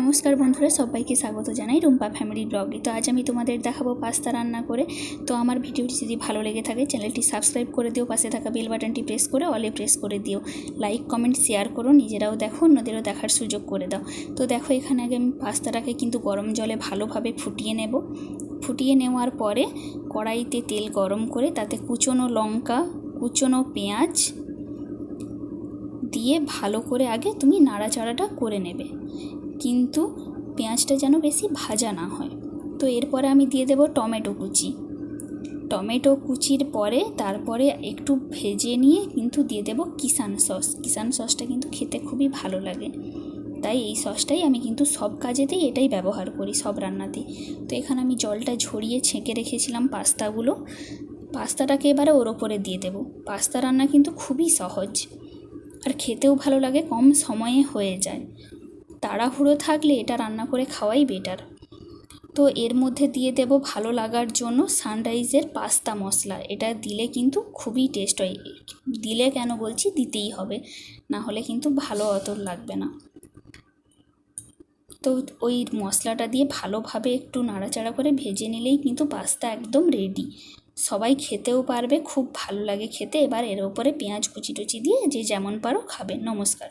নমস্কার বন্ধুরা, সবাইকে স্বাগত জানাই রুম্পা ফ্যামিলি ব্লগে। তো আজ আমি তোমাদের দেখাবো পাস্তা রান্না করে। তো আমার ভিডিওটি যদি ভালো লেগে থাকে, চ্যানেলটি সাবস্ক্রাইব করে দিও, পাশে থাকা বেল বাটনটি প্রেস করে, অলে প্রেস করে দিও। লাইক, কমেন্ট, শেয়ার করো, নিজেরাও দেখো, অন্যদেরও দেখার সুযোগ করে দাও। তো দেখো, এখানে আগে আমি পাস্তাটাকে কিন্তু গরম জলে ভালোভাবে ফুটিয়ে নেব। ফুটিয়ে নেওয়ার পরে কড়াইতে তেল গরম করে তাতে কুচনো লঙ্কা, কুচনো পেঁয়াজ দিয়ে ভালো করে আগে তুমি নাড়াচাড়াটা করে নেবে। কিন্তু পেঁয়াজটা যেন বেশি ভাজা না হয়। তো এরপরে আমি দিয়ে দেবো টমেটো কুচি। টমেটো কুচির পরে তারপরে একটু ভেজে নিয়ে কিন্তু দিয়ে দেবো কিষান সস। কিষান সসটা কিন্তু খেতে খুবই ভালো লাগে। তাই এই সসটাই আমি কিন্তু সব কাজেতেই এটাই ব্যবহার করি, সব রান্নাতেই। তো এখানে আমি জলটা ঝরিয়ে ছেঁকে রেখেছিলাম পাস্তাগুলো। পাস্তাটাকে এবারে ওর ওপরে দিয়ে দেবো। পাস্তা রান্না কিন্তু খুবই সহজ। আর খেতেও ভালো লাগে, কম সময়ে হয়ে যায়। তাড়াহুড়ো থাকলে এটা রান্না করে খাওয়াই বেটার তো এর মধ্যে দিয়ে দেব ভালো লাগার জন্য সানরাইজের পাস্তা মশলা। এটা দিলে কিন্তু খুবই টেস্ট হয়। দিলে কেন বলছি? দিতেই হবে। না হলে কিন্তু ভালো অত লাগবে না। তো ওই মশলাটা দিয়ে ভালোভাবে একটু নাড়াচাড়া করে ভেজে নিলেই কিন্তু পাস্তা একদম রেডি সবাই খেতেও পারবে, খুব ভালো লাগে খেতে। এবার এর ওপরে পেঁয়াজ কুচি টুচি দিয়ে যে যেমন পারো খাবে। নমস্কার।